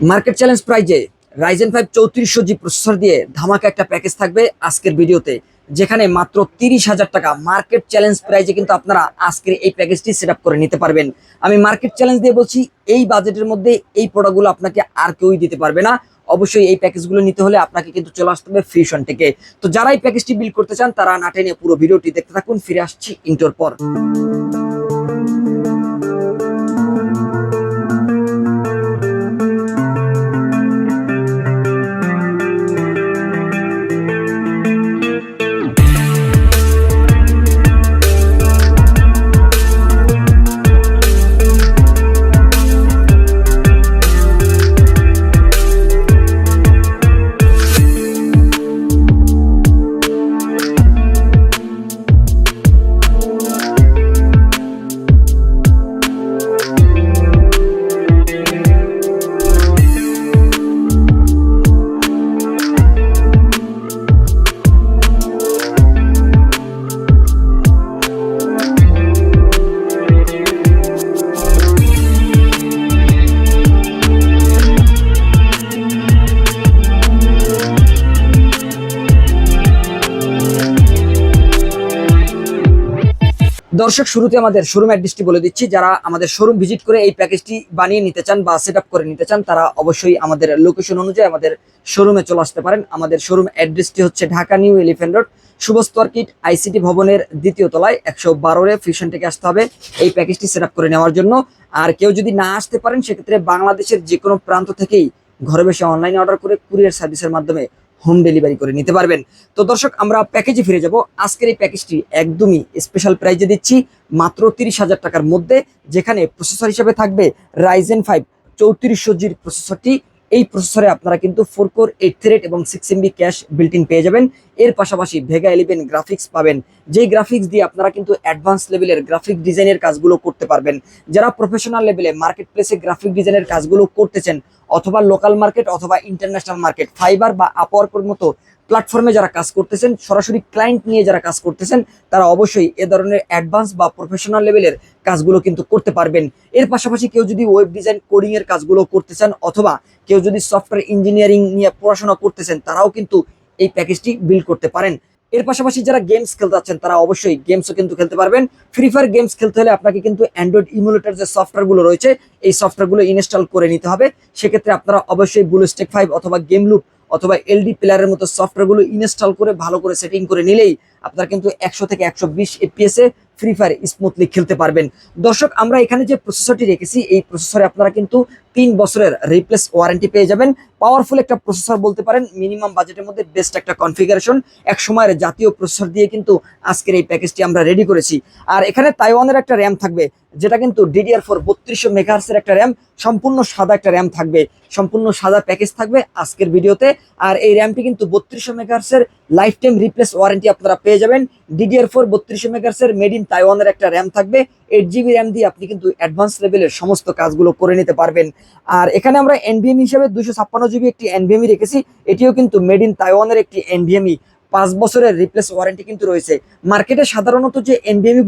Market challenge প্রাইজে Ryzen five চৌত্রিশশো G processor দিয়ে ধামাকা একটা প্যাকেজ থাকবে আজকের ভিডিওতে, যেখানে মাত্র তিরিশ হাজার টাকা মার্কেট চ্যালেঞ্জ প্রাইজে কিন্তু আপনারা আজকের এই প্যাকেজটি সেট করে নিতে পারবেন। আমি মার্কেট চ্যালেঞ্জ দিয়ে বলছি, এই বাজেটের মধ্যে এই প্রোডাক্টগুলো আপনাকে আর কেউই দিতে পারবে না। অবশ্যই এই প্যাকেজগুলো নিতে হলে আপনাকে কিন্তু চলে আসতে হবে ফ্রিশন থেকে। তো যারা এই প্যাকেজটি বিল করতে চান, তারা না টেনে পুরো ভিডিওটি দেখতে থাকুন, ফিরে আসছি ইন্টোর পর। দর্শক, শুরুতে আমাদের শোরুম অ্যাড্রেসটি বলে দিচ্ছি। যারা আমাদের শোরুম ভিজিট করে এই প্যাকেজটি বানিয়ে নিতে চান বা সেট করে নিতে চান, তারা অবশ্যই আমাদের লোকেশন অনুযায়ী আমাদের শোরুমে চলে আসতে পারেন। আমাদের শোরুম অ্যাড্রেসটি হচ্ছে Dhaka new elephant road Shubhasto orchid, ICT ভবনের দ্বিতীয় তলায়, একশো বারোরে ফিউশন থেকে আসতে হবে এই প্যাকেজটি সেট করে নেওয়ার জন্য। আর কেউ যদি না আসতে পারেন, সেক্ষেত্রে বাংলাদেশের যে কোনো প্রান্ত থেকেই ঘরে বসে অনলাইনে অর্ডার করে কুরিয়ার সার্ভিসের মাধ্যমে হোম ডেলিভারি করে নিতে পারবেন। তো দর্শক, আমরা প্যাকেজে ফিরে যাব। আজকের এই প্যাকেজটি একদমই স্পেশাল প্রাইজে দিচ্ছি, মাত্র তিরিশ হাজার টাকার মধ্যে, যেখানে প্রসেসর হিসেবে থাকবে রাইজেন ফাইভ চৌত্রিশশো জির প্রসেসরটি এই প্রসেসরে আপনারা কিন্তু ফোর কোর এইট থ্রেড এবং six MB cache built in পেয়ে যাবেন। এর পাশাপাশি ভেগা ইলেভেন গ্রাফিক্স পাবেন। যেই গ্রাফিক্স দিয়ে আপনারা কিন্তু অ্যাডভান্স লেভেলের গ্রাফিক ডিজাইনের কাজগুলো করতে পারবেন। যারা প্রফেশনাল লেভেলে মার্কেট প্লেসে গ্রাফিক ডিজাইনের কাজগুলো করতেছেন, অথবা লোকাল মার্কেট অথবা ইন্টারন্যাশনাল মার্কেট ফাইবার বা আপওয়ার্কের মতো প্ল্যাটফর্মে যারা কাজ করতেছেন, সরাসরি ক্লায়েন্ট নিয়ে যারা কাজ করতেছেন, তারা অবশ্যই এ ধরনের অ্যাডভান্স বা প্রফেশনাল লেভেলের কাজগুলো কিন্তু করতে পারবেন। এর পাশাপাশি কেউ যদি ওয়েব ডিজাইন কোডিং এর কাজগুলো করতে চান, অথবা কেউ যদি সফটওয়্যার ইঞ্জিনিয়ারিং নিয়ে পড়াশোনা করতেছেন, তারাও কিন্তু এই প্যাকেজটি বিল্ড করতে পারেন। এর পাশাপাশি যারা গেমস খেলতে যাচ্ছেন তারা অবশ্যই গেমসও কিন্তু খেলতে পারবেন। ফ্রি ফায়ার গেমস খেলতে হলে আপনাকে কিন্তু অ্যান্ড্রয়েড ইমুলেটার যে সফটওয়্যারগুলো রয়েছে, এই সফটওয়্যারগুলো ইনস্টল করে নিতে হবে। সেক্ষেত্রে আপনারা অবশ্যই ব্লু স্টেক ফাইভ অথবা গেম লুপ অথবা এলডি প্লেয়ারের মতো সফটওয়্যারগুলো ইনস্টল করে ভালো করে সেটিং করে নিলেই আপনারা কিন্তু একশো থেকে একশো বিশ এপিএসে ফ্রি ফায়ার স্মুথলি খেলতে পারবেন। দর্শক, আমরা এখানে যে প্রসেসরটি রেখেছি, এই প্রসেসরে আপনারা কিন্তু তিন বছরের রিপ্লেস ওয়ারেন্টি পেয়ে যাবেন। পাওয়ারফুল একটা প্রসেসর বলতে পারেন মিনিমাম বাজেটের মধ্যে বেস্ট একটা কনফিগারেশন এক সময়ের জাতীয় প্রসেসর দিয়ে কিন্তু আজকের এই প্যাকেজটি আমরা রেডি করেছি। আর এখানে তাইওয়ানের একটা র্যাম থাকবে, যেটা কিন্তু ডিডিআর ফোর বত্রিশশো মেগাহার্সের একটা র্যাম সম্পূর্ণ সাদা একটা র্যাম থাকবে। সম্পূর্ণ সাদা প্যাকেজ থাকবে আজকের ভিডিওতে। আর এই র্যামটি কিন্তু বত্রিশশো মেগাহার্সের লাইফ টাইম রিপ্লেস ওয়ারেন্টি আপনারা পেয়ে যাবেন। ডিডিআর ফোর বত্রিশশো মেগাহার্সের মেড ইন তাইওয়ানের একটা র্যাম থাকবে। এইট জিবি র্যাম দিয়ে আপনি কিন্তু অ্যাডভান্স লেভেলের সমস্ত কাজগুলো করে নিতে পারবেন। আর এখানে আমরা এনভিএম হিসেবে দুশো ছাপ্পান্ন জিবি একটি এনভিএমই রেখেছি। এটিও কিন্তু মেড ইন তাইওয়ানের একটি এনভিএমই পাঁচ বছরের রিপ্লেস ওয়ারেন্টি কিন্তু রয়েছে। মার্কেটে সাধারণত যে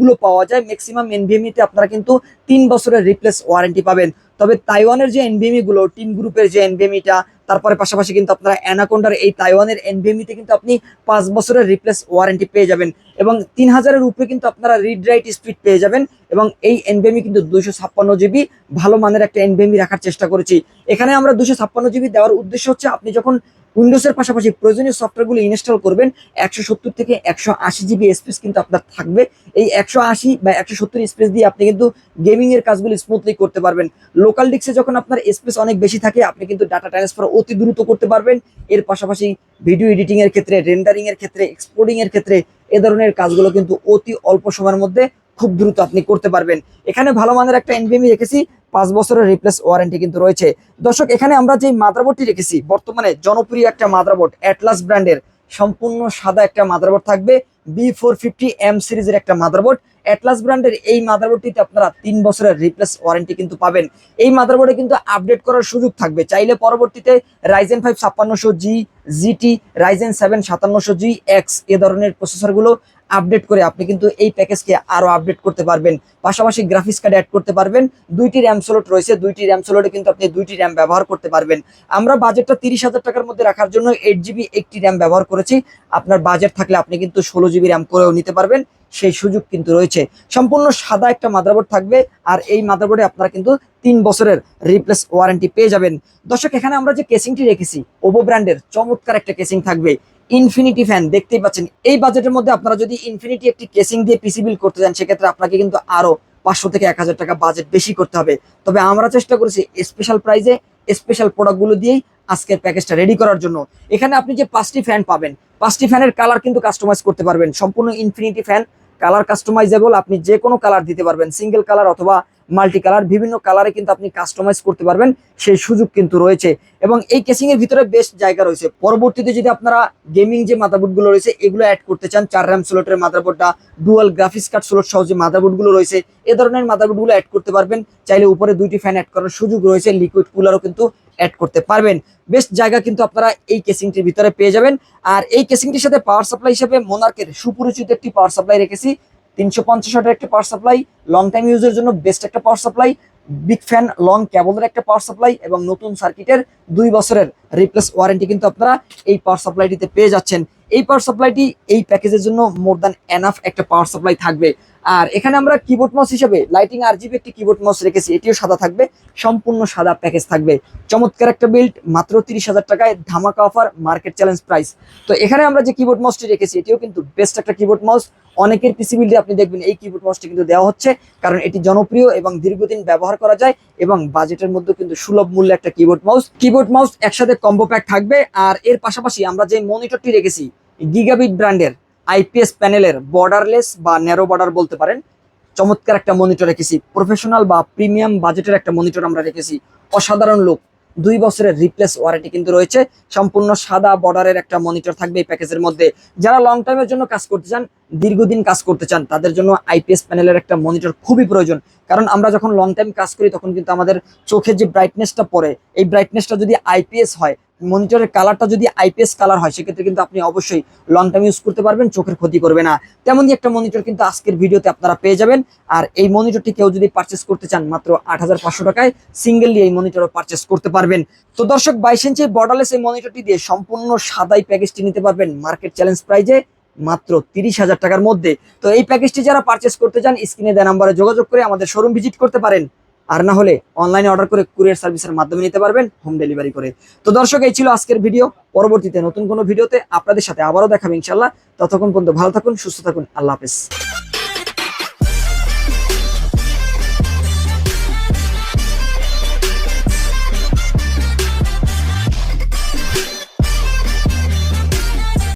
গুলো পাওয়া যায় ম্যাক্সিমাম এনভিএমইতে আপনারা কিন্তু তিন বছরের রিপ্লেস ওয়ারেন্টি পাবেন। তবে তাইওয়ানের যে গুলো টিম গ্রুপের যে এনভিএমইটা তারপরে পাশাপাশি কিন্তু আপনারা অ্যানাকোন্ডার এই তাইওয়ানের এনভিএমিতে কিন্তু আপনি পাঁচ বছরের রিপ্লেস ওয়ারেন্টি পেয়ে যাবেন এবং তিন হাজারের উপরে কিন্তু আপনারা রিড রাইট স্পিড পেয়ে যাবেন এবং এই এনভিএমি কিন্তু দুইশো ছাপ্পান্ন জিবি ভালো মানের একটা এনভিএমি রাখার চেষ্টা করেছি। এখানে আমরা দুশো ছাপ্পান্ন জিবি দেওয়ার উদ্দেশ্য হচ্ছে আপনি যখন উইন্ডোজের পাশাপাশি প্রয়োজনীয় সফটওয়্যারগুলো ইনস্টল করবেন। একশো সত্তর থেকে একশো আশি জিবি স্পেস কিন্তু আপনার থাকবে। এই একশো আশি বা একশো সত্তর স্পেস দিয়ে আপনি কিন্তু গেমিং এর কাজগুলো স্মুথলি করতে পারবেন। লোকাল ডিস্কে যখন আপনার স্পেস অনেক বেশি থাকে, আপনি কিন্তু ডাটা ট্রান্সফার অতি দ্রুত করতে পারবেন। এর পাশাপাশি ভিডিও এডিটিং এর ক্ষেত্রে রেন্ডারিং এর ক্ষেত্রে এক্সপোর্টিং এর ক্ষেত্রে এ ধরনের কাজগুলো কিন্তু অতি অল্প সময়ের মধ্যে খুব দ্রুত আপনি করতে পারবেন। এখানে ভালো মানের একটা এনভিএমই রেখেছি। পাঁচ বছরের রিপ্লেস ওয়ারেন্টি কিন্তু রয়েছে। দর্শক, এখানে আমরা যে মাদ্রাবোর্ডটি রেখেছি, বর্তমানে জনপ্রিয় একটা মাদারবোর্ড অ্যাটলাস ব্র্যান্ডের সম্পূর্ণ সাদা একটা মাদারবোর্ড থাকবে বি ফোর ফিফটি এম সিরিজের একটা মাদারবোর্ড। অ্যাটলাস ব্র্যান্ডের এই মাদারবোর্ডটিতে আপনারা তিন বছরের রিপ্লেস ওয়ারেন্টি কিন্তু পাবেন। এই মাদারবোর্ডে কিন্তু আপডেট করার সুযোগ থাকবে। চাইলে পরবর্তীতে রাইজেন ফাইভ ছাপ্পান্নশো জি জিটি রাইজেন সেভেন সাতান্নশো জি এক্স এ ধরনের প্রসেসরগুলো আপডেট করে আপনি কিন্তু এই প্যাকেজকে আরও আপডেট করতে পারবেন। পাশাপাশি গ্রাফিক্স কার্ড অ্যাড করতে পারবেন। দুইটি র্যাম স্লট রয়েছে। দুইটি র্যাম স্লটে কিন্তু আপনি দুইটি র্যাম ব্যবহার করতে পারবেন। আমরা বাজেটটা তিরিশ হাজার টাকার মধ্যে রাখার জন্য এইট জিবি একটি র্যাম ব্যবহার করেছি। আপনার বাজেট থাকলে আপনি কিন্তু ষোলো জিবি র্যাম করেও নিতে পারবেন। সেই সুযোগ কিন্তু রয়েছে। সম্পূর্ণ সাদা একটা মাদারবোর্ড থাকবে আর এই মাদারবোর্ডে আপনারা কিন্তু তিন বছরের রিপ্লেস ওয়ারেন্টি পেয়ে যাবেন। দর্শক, এখানে আমরা যে কেসিংটি রেখেছি ওভো ব্র্যান্ডের চমৎকার একটা কেসিং থাকবে। ইনফিনিটি ফ্যান দেখতেই পাচ্ছেন। এই বাজেটের মধ্যে আপনারা যদি ইনফিনিটি একটি কেসিং দিয়ে পিসি বিল করতে চান, সেক্ষেত্রে আপনাকে কিন্তু আরও পাঁচশো থেকে এক হাজার টাকা বাজেট বেশি করতে হবে। তবে আমরা চেষ্টা করেছি স্পেশাল প্রাইজে স্পেশাল প্রোডাক্টগুলো দিয়েই আজকের প্যাকেজটা রেডি করার জন্য। এখানে আপনি যে পাঁচটি ফ্যান পাবেন, পাঁচটি ফ্যানের কালার কিন্তু কাস্টমাইজ করতে পারবেন। সম্পূর্ণ ইনফিনিটি ফ্যান কালার কাস্টমাইজেবল আপনি যে কোনো কালার দিতে পারবেন সিঙ্গেল কালার অথবা মাল্টি কালার বিভিন্ন কালারে কিন্তু আপনি কাস্টমাইজ করতে পারবেন, সেই সুযোগ কিন্তু রয়েছে। এবং এই কেসিং এর ভিতরে বেস্ট জায়গা রয়েছে। পরবর্তীতে যদি আপনারা গেমিং যে মাদারবোর্ডগুলো রয়েছে, এগুলো অ্যাড করতে চান, চার র্যাম স্লটের মাদারবোর্ডটা ডুয়াল গ্রাফিক্স কার্ড স্লট সহ যে মাদারবোর্ডগুলো রয়েছে, এ ধরনের মাদারবোর্ডগুলো অ্যাড করতে পারবেন। চাইলে উপরে দুইটি ফ্যান অ্যাড করার সুযোগ রয়েছে লিকুইড কুলারও কিন্তু অ্যাড করতে পারবেন। বেস্ট জায়গা কিন্তু আপনারা এই কেসিংটির ভিতরে পেয়ে যাবেন। আর এই কেসিংটির সাথে পাওয়ার সাপ্লাই হিসেবে মোনার্কের সুপরিচিত একটি পাওয়ার সাপ্লাই রেখেছি। তিনশো পঞ্চাশ ওয়াটের একটা পাওয়ার সাপ্লাই লং টাইম ইউজের জন্য বেস্ট একটা power supply big fan long ক্যাবলের একটা পাওয়ার সাপ্লাই এবং নতুন সার্কিটের দুই বছরের রিপ্লেস ওয়ারেন্টি কিন্তু আপনারা এই পাওয়ার সাপ্লাইটিতে পেয়ে যাচ্ছেন। এই পাওয়ার সাপ্লাইটি এই প্যাকেজের জন্য মোর দ্যান এনাফ একটা পাওয়ার সাপ্লাই থাকবে। আর এখানে আমরা কিবোর্ড মাউস হিসেবে লাইটিং আর জিবি একটি কিবোর্ড মাউস রেখেছি, এটিও সাদা থাকবে, সম্পূর্ণ সাদা প্যাকেজ থাকবে। চমৎকার একটা বিল্ড মাত্র তিরিশ হাজার টাকায় ধামাকা অফার মার্কেট চ্যালেঞ্জ প্রাইস তো এখানে আমরা যে কিবোর্ড মাউসটি রেখেছি, এটিও কিন্তু বেস্ট একটা কিবোর্ড মাউস অনেকের পিসি বিল্ডে আপনি দেখবেন এই কিবোর্ড মাউসটি কিন্তু দেওয়া হচ্ছে, কারণ এটি জনপ্রিয় এবং দীর্ঘদিন ব্যবহার করা যায় এবং বাজেটের মধ্যে কিন্তু সুলভ মূল্যে একটা কিবোর্ড মাউস কিবোর্ড মাউস একসাথে কম্বো প্যাক থাকবে, আর এর পাশাপাশি আমরা যে মনিটরটি রেখেছি গিগাবিট ব্র্যান্ডের আইপিএস প্যানেলের বর্ডারলেস বা ন্যারো বর্ডার বলতে পারেন। চমৎকার একটা মনিটর রেখেছি। প্রফেশনাল বা প্রিমিয়াম বাজেটের একটা মনিটর আমরা রেখেছি। অসাধারণ লোক দুই বছরের রিপ্লেস ওয়ারেন্টি কিন্তু রয়েছে। সম্পূর্ণ সাদা বর্ডারের একটা মনিটর থাকবে এই প্যাকেজের মধ্যে। যারা লং টাইমের জন্য কাজ করতে চান, দীর্ঘদিন কাজ করতে চান, তাদের জন্য আইপিএস প্যানেলের একটা মনিটর খুবই প্রয়োজন। কারণ আমরা যখন লং টাইম কাজ করি, তখন কিন্তু আমাদের চোখের যে ব্রাইটনেসটা পড়ে, এই ব্রাইটনেসটা যদি আইপিএস হয় মনিটরের কালারটা যদি আইপিএস কালার হয়, সেক্ষেত্রে কিন্তু আপনি অবশ্যই লং টাইম ইউজ করতে পারবেন, চোখের ক্ষতি করবে না। তেমনই একটা মনিটর কিন্তু আজকের ভিডিওতে আপনারা পেয়ে যাবেন। আর এই মনিটরটি কেউ যদি পারচেস করতে চান, মাত্র আট হাজার পাঁচশো টাকায় সিঙ্গেললি এই মনিটরও পারচেস করতে পারবেন। তো দর্শক, বাইশ ইঞ্চি বর্ডারলেস এই মনিটরটি দিয়ে সম্পূর্ণ সাদাই প্যাকেজটি নিতে পারবেন মার্কেট চ্যালেঞ্জ প্রাইজে মাত্র তিরিশ হাজার টাকার মধ্যে। তো এই প্যাকেজটি যারা পারচেস করতে চান স্ক্রিনে দেওয়া নাম্বারে যোগাযোগ করে আমাদের শোরুম ভিজিট করতে পারেন। আর না হলে অনলাইনে অর্ডার করে কুরিয়ার সার্ভিসের মাধ্যমে নিতে পারবেন হোম ডেলিভারি করে। তো দর্শক, এই ছিল আজকের ভিডিও পরবর্তীতে নতুন কোনো ভিডিওতে আপনাদের সাথে আবারও দেখাবে ইনশাল্লাহ ততক্ষণ পর্যন্ত ভালো থাকুন, সুস্থ থাকুন। আল্লাহ হাফেজ।